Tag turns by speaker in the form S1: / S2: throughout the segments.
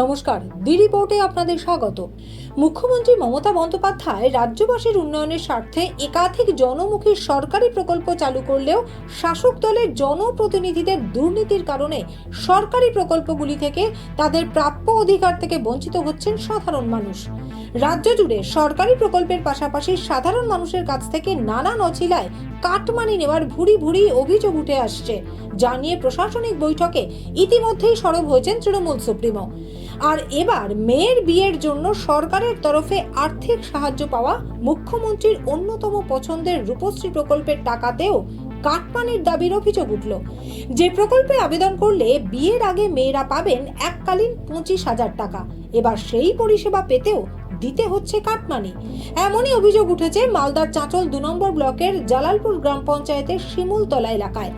S1: নমস্কার, দি রিপোর্টে আপনাদের স্বাগত। মুখ্যমন্ত্রী মমতা বন্দ্যোপাধ্যায় রাজ্যবাসীর উন্নয়নের স্বার্থে একাধিক জনমুখী সরকারি প্রকল্প চালু করলেও শাসক দলের জনপ্রতিনিধিদের দুর্নীতির কারণে সরকারি প্রকল্পগুলি থেকে তাদের প্রাপ্য অধিকার থেকে বঞ্চিত হচ্ছেন সাধারণ মানুষ। রাজ্য জুড়ে সরকারি প্রকল্পের পাশাপাশি সাধারণ মানুষের কাছ থেকে নানা অছিলায় কাটমানি নেওয়ার ভুরি ভুরি অভিযোগ উঠে আসছে, যা নিয়ে প্রশাসনিক বৈঠকে ইতিমধ্যেই সরব হয়েছেন তৃণমূল সুপ্রিমো। আর এবার মেয়ের বিয়ের জন্য সরকারের তরফে আর্থিক সাহায্য পাওয়া মুখ্যমন্ত্রীর অন্যতম পছন্দের রূপশ্রী প্রকল্পের টাকাতেও কাটমানির দাবির অভিযোগ উঠল। যে প্রকল্পে আবেদন করলে বিয়ের আগে মেয়েরা পাবেন এককালীন পঁচিশ হাজার টাকা। এবার সেই পরিষেবা পেতেও দিতে হচ্ছে কাটমানি। এমনই অভিযোগ উঠেছে মালদার চাঁচল দু নম্বর ব্লকের জালালপুর গ্রাম পঞ্চায়েতের শিমুলতলা এলাকায়।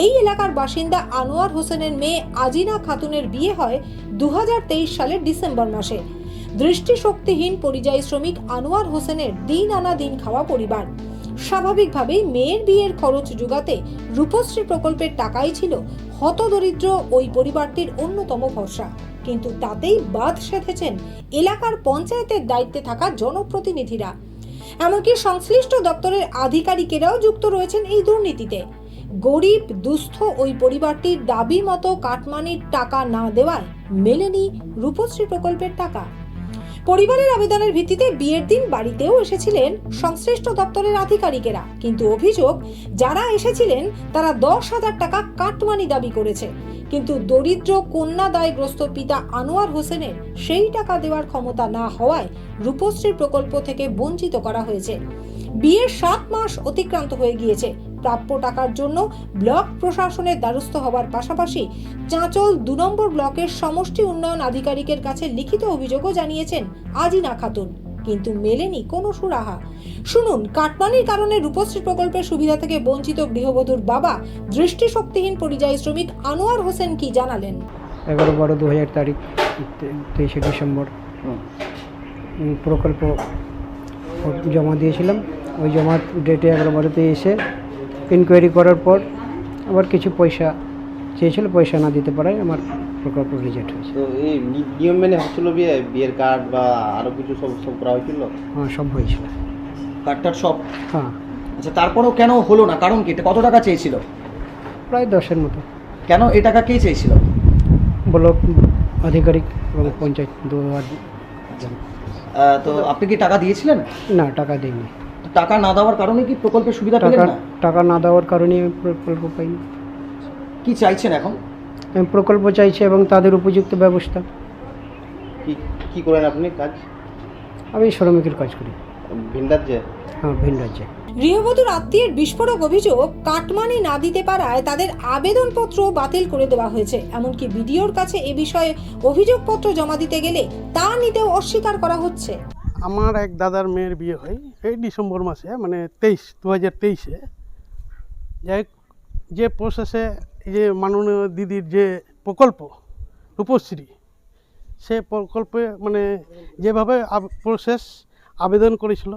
S1: এই এলাকার বাসিন্দা আনোয়ার হোসেনের মেয়ে আজিনা খাতুনের বিয়ে হয় দু হাজার তেইশ সালের ডিসেম্বর মাসে। দৃষ্টিশক্তিহীন পরিযায়ী শ্রমিক আনোয়ার হোসেনের দিন আনা দিন খাওয়া পরিবার। স্বাভাবিকভাবেই মেয়ের বিয়ের খরচ যোগাতে রূপশ্রী প্রকল্পের টাকাই ছিল হতদরিদ্র ওই পরিবারটির অন্যতম ভরসা। কিন্তু তাতেই বাদ সেধেছেন এলাকার পঞ্চায়েতের দায়িত্বে থাকা জনপ্রতিনিধিরা। এমনকি সংশ্লিষ্ট দপ্তরের আধিকারিকেরাও যুক্ত রয়েছেন এই দুর্নীতিতে। গরিব, দুস্থ ওই পরিবারটির দাবি মতো কাটমানির টাকা না দেওয়ায় মেলেনি রূপশ্রী প্রকল্পের টাকা। পরিবারের আবেদনের ভিত্তিতে বিয়ের দিন বাড়িতেও এসেছিলেন সংশ্লিষ্ট দপ্তরের আধিকারিকেরা, কিন্তু অভিযোগ, যারা এসেছিলেন তারা দশ হাজার টাকা কাটমানি দাবি করেছে। কিন্তু দরিদ্র কন্যাদায়গ্রস্ত পিতা আনোয়ার হোসেনের সেই টাকা দেওয়ার ক্ষমতা না হওয়ায় রূপশ্রী প্রকল্প থেকে বঞ্চিত করা হয়েছে। বিয়ের সাত মাস অতিক্রান্ত হয়ে গিয়েছে। প্রাপ্য টাকার জন্য ব্লক প্রশাসনের দ্বারস্থ হবার পাশাপাশি চাঁচল দু নম্বর ব্লকের সমষ্টি উন্নয়ন আধিকারিকের কাছে লিখিত অভিযোগও জানিয়েছেন আজিনা খাতুন। কিন্তু মেলেনি কোনো সুরাহা। শুনুন কাটমানির কারণে রূপশ্রী প্রকল্পের সুবিধা থেকে বঞ্চিত গৃহবধূর বাবা দৃষ্টিশক্তিহীন পরিযায়ী শ্রমিক আনোয়ার হোসেন কি জানালেন?
S2: এগারো বারো দু হাজার তারিখ তেইশে ডিসেম্বর। প্রকল্প জমা দিয়েছিলাম। ওই জমা ডেটে এগারো বারোতে এসে ইনকোয়ারি করার পর আবার কিছু পয়সা চেয়েছিল পয়সা না দিতে পারায় আমার প্রকল্প রিজেক্ট হয়েছে।
S3: তো এই নি- নিয়ম মেনে হচ্ছিল বিয়ে বিয়ের কার্ড বা আরও কিছু সব সব করা হয়েছিল?
S2: হ্যাঁ সব হয়েছিল।
S4: কার্ডটার সব?
S2: হ্যাঁ।
S4: আচ্ছা তারপরেও কেন হলো না? কারণ কি এটা কত টাকা চেয়েছিল?
S2: প্রায় দশের মতো।
S4: কেন এই টাকা কে চেয়েছিল?
S2: ব্লক আধিকারিক এবং পঞ্চায়েত দু
S4: আহ, তো আপনি কি টাকা দিয়েছিলেন?
S2: না টাকা দিইনি।
S4: তো টাকা না দেওয়ার কারণে কি প্রকল্পের সুবিধা পেলেন
S2: টাকা
S4: না?
S2: টাকা না দেওয়ার কারণে আমি প্রকল্প পাইনি।
S4: কি চাইছেন এখন?
S2: আমি প্রকল্প চাইছি এবং তাদের উপযুক্ত ব্যবস্থা।
S3: কি কি করেন আপনি কাজ?
S2: আমি শ্রমিকের কাজ করি।
S3: ভিন রাজ্যে?
S2: হ্যাঁ ভিন রাজ্যে।
S1: গৃহবধূর আত্মীয়ের বিস্ফোরক অভিযোগ কাটমানি না দিতে পারায় তাদের আবেদনপত্র বাতিল করে দেওয়া হয়েছে। এমনকি বিডিওর কাছে এ বিষয়ে অভিযোগপত্র জমা দিতে গেলে তা নিতেও অস্বীকার করা হচ্ছে।
S5: আমার এক দাদার মেয়ের বিয়ে হয় এই ডিসেম্বর মাসে মানে তেইশ দু হাজার তেইশে। যাই যে প্রসেসে যে মাননীয় দিদির যে প্রকল্প, রূপশ্রী, সে প্রকল্পে মানে যেভাবে প্রসেস আবেদন করেছিল,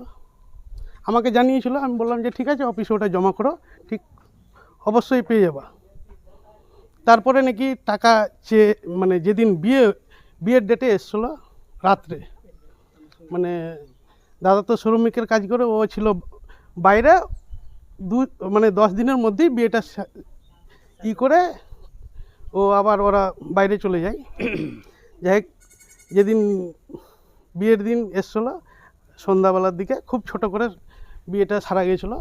S5: আমাকে জানিয়েছিল, আমি বললাম যে ঠিক আছে অফিসে ওটা জমা করো, ঠিক অবশ্যই পেয়ে যাবা। তারপরে নাকি টাকা চেয়ে মানে যেদিন বিয়ে, বিয়ের ডেটে এসছিলো, রাত্রে মানে দাদা তো শ্রমিকের কাজ করে, ও ছিল বাইরে। দু মানে দশ দিনের মধ্যেই বিয়েটা ই করে ও আবার ওরা বাইরে চলে যায়। যাই যেদিন বিয়ের দিন এসছিলো, সন্ধ্যাবেলার দিকে খুব ছোট করে বিয়েটা সারা গিয়েছিল।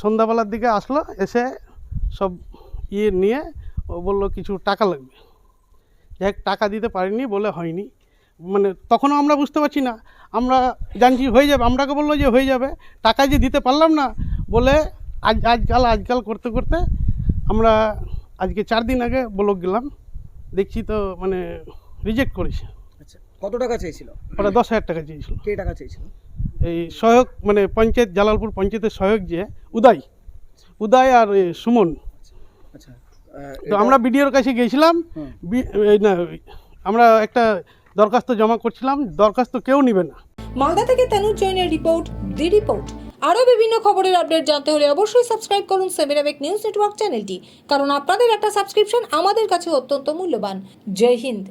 S5: সন্ধ্যাবেলার দিকে আসলো, এসে সব ইয়ে নিয়ে ও বলল, কিছু টাকা লাগবে। যাই টাকা দিতে পারিনি বলে হয়নি। মানে তখনও আমরা বুঝতে পারছি না। আমরা জানছি হয়ে যাবে আমরাকে বলল যে হয়ে যাবে। টাকা যে দিতে পারলাম না বলে আজ আজকাল আজকাল করতে করতে আমরা আজকে চার দিন আগে ব্লক গেলাম। দেখছি তো মানে রিজেক্ট করেছে।
S4: আচ্ছা কত টাকা চেয়েছিল?
S5: ওরা দশ হাজার টাকা চেয়েছিল।
S4: কে টাকা চেয়েছিল?
S5: এই সহায়ক মানে পঞ্চায়েত জালালপুর পঞ্চায়েতের সহায়ক যে উদয়। উদয় আর সুমন।
S4: আচ্ছা
S5: তো আমরা বিডিওর কাছে। বি- না আমরা একটা দরখাস্ত জমা করছিলাম, দরখাস্ত কেউ নিবে না।
S1: মালদা থেকে তানুজ জৈনের রিপোর্ট, দি রিপোর্ট। আরও বিভিন্ন খবরের আপডেট জানতে হলে অবশ্যই সাবস্ক্রাইব করুন সেভেন আবেক নিউজ নেটওয়ার্ক চ্যানেলটি, কারণ আপনাদের একটা সাবস্ক্রিপশন আমাদের কাছে অত্যন্ত মূল্যবান। জয় হিন্দ।